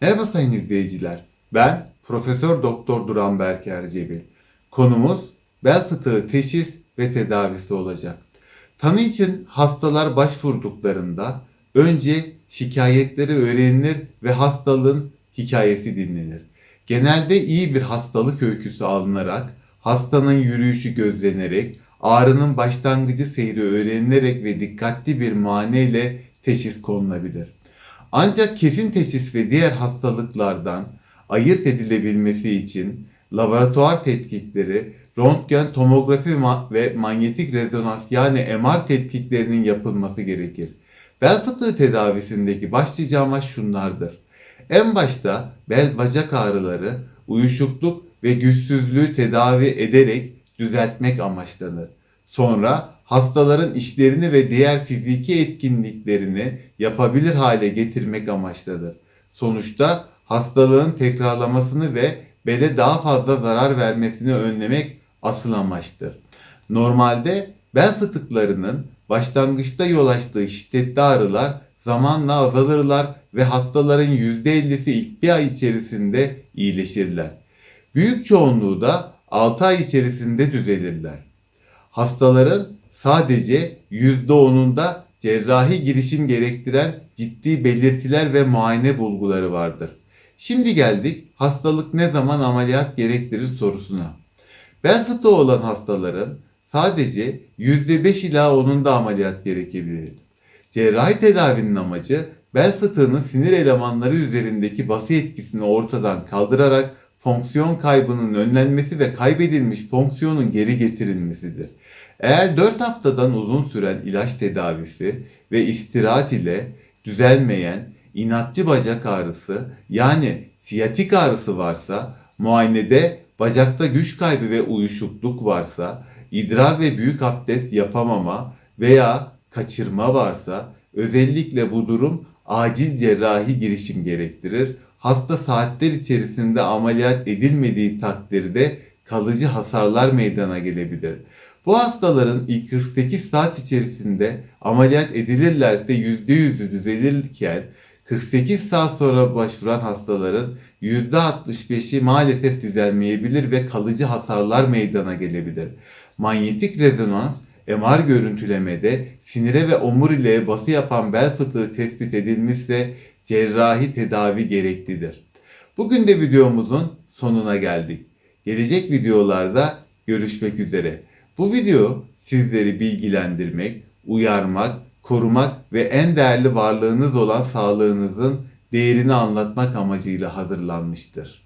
Merhaba sayın izleyiciler. Ben Profesör Doktor Duran Berk Ercebil. Konumuz bel fıtığı teşhis ve tedavisi olacak. Tanı için hastalar başvurduklarında önce şikayetleri öğrenilir ve hastalığın hikayesi dinlenir. Genelde iyi bir hastalık öyküsü alınarak, hastanın yürüyüşü gözlenerek, ağrının başlangıcı seyri öğrenilerek ve dikkatli bir muayene ile teşhis konulabilir. Ancak kesin teşhis ve diğer hastalıklardan ayırt edilebilmesi için laboratuvar tetkikleri, röntgen, tomografi ve manyetik rezonans yani MR tetkiklerinin yapılması gerekir. Bel fıtığı tedavisindeki başlıca amaç şunlardır. En başta bel bacak ağrıları, uyuşukluk ve güçsüzlüğü tedavi ederek düzeltmek amaçlanır. Sonra hastaların işlerini ve diğer fiziki etkinliklerini yapabilir hale getirmek amaçladır. Sonuçta hastalığın tekrarlamasını ve bele daha fazla zarar vermesini önlemek asıl amaçtır. Normalde bel fıtıklarının başlangıçta yol açtığı şiddetli ağrılar zamanla azalırlar ve hastaların %50'si ilk bir ay içerisinde iyileşirler. Büyük çoğunluğu da 6 ay içerisinde düzelirler. Hastaların sadece %10'unda cerrahi girişim gerektiren ciddi belirtiler ve muayene bulguları vardır. Şimdi geldik hastalık ne zaman ameliyat gerektirir sorusuna. Bel fıtığı olan hastaların sadece %5 ila 10'unda ameliyat gerekebilir. Cerrahi tedavinin amacı bel fıtığının sinir elemanları üzerindeki baskı etkisini ortadan kaldırarak fonksiyon kaybının önlenmesi ve kaybedilmiş fonksiyonun geri getirilmesidir. Eğer 4 haftadan uzun süren ilaç tedavisi ve istirahat ile düzelmeyen inatçı bacak ağrısı yani siyatik ağrısı varsa, muayenede bacakta güç kaybı ve uyuşukluk varsa, idrar ve büyük abdest yapamama veya kaçırma varsa özellikle bu durum acil cerrahi girişim gerektirir. Hasta saatler içerisinde ameliyat edilmediği takdirde kalıcı hasarlar meydana gelebilir. Bu hastaların ilk 48 saat içerisinde ameliyat edilirlerse %100'ü düzelirken 48 saat sonra başvuran hastaların %65'i maalesef düzelmeyebilir ve kalıcı hasarlar meydana gelebilir. Manyetik rezonans MR görüntülemede sinire ve omuriliğe bası yapan bel fıtığı tespit edilmişse cerrahi tedavi gereklidir. Bugün de videomuzun sonuna geldik. Gelecek videolarda görüşmek üzere. Bu video sizleri bilgilendirmek, uyarmak, korumak ve en değerli varlığınız olan sağlığınızın değerini anlatmak amacıyla hazırlanmıştır.